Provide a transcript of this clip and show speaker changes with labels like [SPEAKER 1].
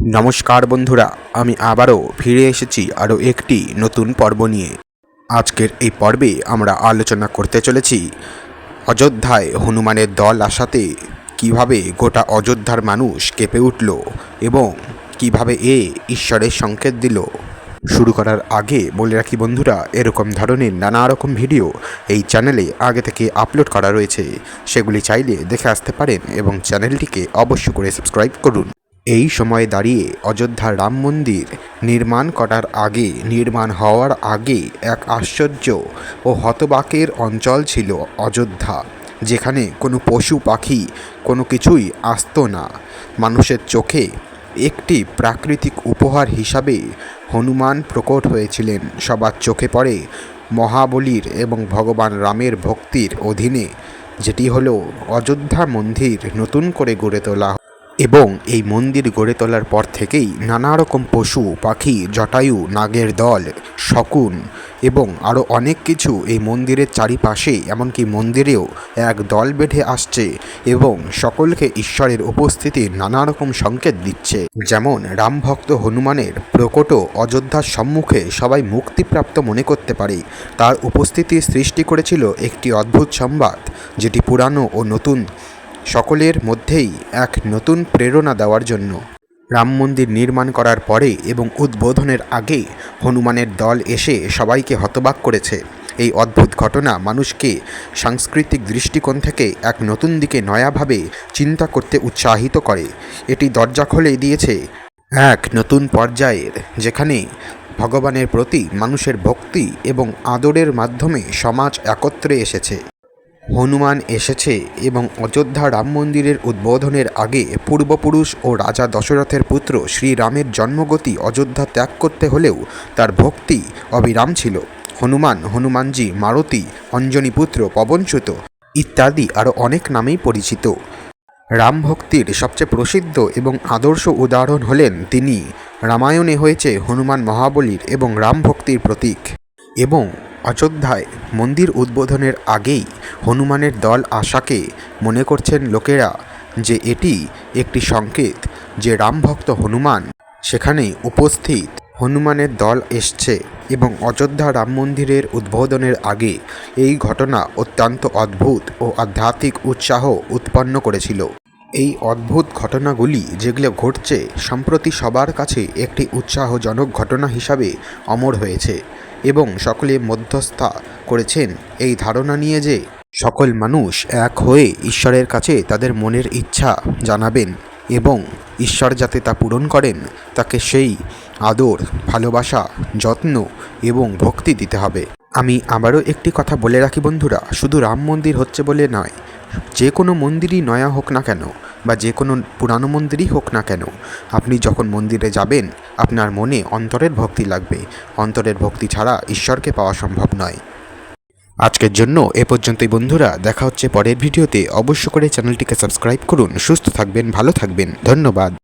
[SPEAKER 1] নমস্কার বন্ধুরা, আমি আবারও ফিরে এসেছি আরও একটি নতুন পর্ব নিয়ে। আজকের এই পর্বে আমরা আলোচনা করতে চলেছি অযোধ্যায় হনুমানের দল আসাতে কীভাবে গোটা অযোধ্যার মানুষ কেঁপে উঠল এবং কীভাবে এ ঈশ্বরের সংকেত দিল। শুরু করার আগে বলে রাখি বন্ধুরা, এরকম ধরনের নানা রকম ভিডিও এই চ্যানেলে আগে থেকে আপলোড করা রয়েছে। সেগুলি চাইলে দেখে আসতে পারেন এবং চ্যানেলটিকে অবশ্য করে সাবস্ক্রাইব করুন। এই সময়ে দাঁড়িয়ে অযোধ্যার রাম মন্দির নির্মাণ করার আগে, নির্মাণ হওয়ার আগে এক আশ্চর্য ও হতবাকের অঞ্চল ছিল অযোধ্যা, যেখানে কোনো পশু পাখি কোনো কিছুই আসতো না। মানুষের চোখে একটি প্রাকৃতিক উপহার হিসাবে হনুমান প্রকট হয়েছিলেন। সবার চোখে পড়ে মহাবলীর এবং ভগবান রামের ভক্তির অধীনে, যেটি হলো অযোধ্যা মন্দির নতুন করে গড়ে তোলা এবং এই মন্দির গড়ে তোলার পর থেকেই নানা রকম পশু, পাখি, জটায়ু, নাগের দল, শকুন এবং আরও অনেক কিছু এই মন্দিরের চারিপাশে, এমনকি মন্দিরেও এক দল বেঁধে আসছে এবং সকলকে ঈশ্বরের উপস্থিতির নানা রকম সংকেত দিচ্ছে। যেমন রামভক্ত হনুমানের প্রকট অযোধ্যার সম্মুখে সবাই মুক্তিপ্রাপ্ত মনে করতে পারে। তার উপস্থিতি সৃষ্টি করেছিল একটি অদ্ভুত সংবাদ, যেটি পুরানো ও নতুন। সকলের মধ্যেই এক নতুন প্রেরণা দেওয়ার জন্য। রাম মন্দির নির্মাণ করার পরে এবং উদ্বোধনের আগে হনুমানের দল এসে সবাইকে হতবাক করেছে। এই অদ্ভুত ঘটনা মানুষকে সাংস্কৃতিক দৃষ্টিকোণ থেকে এক নতুন দিকে নয়াভাবে চিন্তা করতে উৎসাহিত করে। এটি দরজা খুলে দিয়েছে এক নতুন পর্যায়ের যেখানে ভগবানের প্রতি মানুষের ভক্তি এবং আদরের মাধ্যমে সমাজ একত্রে এসেছে। হনুমান এসেছে এবং অযোধ্যা রাম মন্দিরের উদ্বোধনের আগে পূর্বপুরুষ ও রাজা দশরথের পুত্র শ্রীরামের জন্মগতি অযোধ্যা ত্যাগ করতে হলেও তার ভক্তি অবিরাম ছিল। হনুমান, হনুমানজি, মারুতি, অঞ্জনীপুত্র পবনচ্যুত ইত্যাদি আরও অনেক নামেই পরিচিত। রাম ভক্তির সবচেয়ে প্রসিদ্ধ এবং আদর্শ উদাহরণ হলেন তিনি। রামায়ণে হয়েছে হনুমান মহাবলীর এবং রাম ভক্তির প্রতীক। এবং অযোধ্যায় মন্দির উদ্বোধনের আগেই হনুমানের দল আশাকে মনে করছেন লোকেরা যে এটি একটি সংকেত যে রামভক্ত হনুমান সেখানে উপস্থিত হনুমানের দল এসছে এবং অযোধ্যা রাম মন্দিরের উদ্বোধনের আগে এই ঘটনা অত্যন্ত অদ্ভুত ও আধ্যাত্মিক উৎসাহ উৎপন্ন করেছিল। এই অদ্ভুত ঘটনাগুলি যেগুলো ঘটছে সম্প্রতি সবার কাছে একটি উৎসাহজনক ঘটনা হিসাবে অমর হয়েছে এবং সকলে মধ্যস্থা করেছেন এই ধারণা নিয়ে যে সকল মানুষ এক হয়ে ঈশ্বরের কাছে তাদের মনের ইচ্ছা জানাবেন এবং ঈশ্বর যাতে তা পূরণ করেন, তাকে সেই আদর, ভালোবাসা, যত্ন এবং ভক্তি দিতে হবে। আমি আবারও একটি কথা বলে রাখি বন্ধুরা, শুধু রাম মন্দির হচ্ছে বলে নয় যে কোনো মন্দিরই নয়া হোক না কেন, বা যে কোনো পুরানো মন্দিরই হোক না কেন, আপনি যখন মন্দিরে যাবেন, আপনার মনে অন্তরের ভক্তি লাগবে। অন্তরের ভক্তি ছাড়া ঈশ্বরকে পাওয়া সম্ভব নয়। আজকের জন্য এ পর্যন্তই বন্ধুরা, দেখা হচ্ছে পরের ভিডিওতে। অবশ্য করে চ্যানেলটিকে সাবস্ক্রাইব করুন। সুস্থ থাকবেন, ভালো থাকবেন। ধন্যবাদ।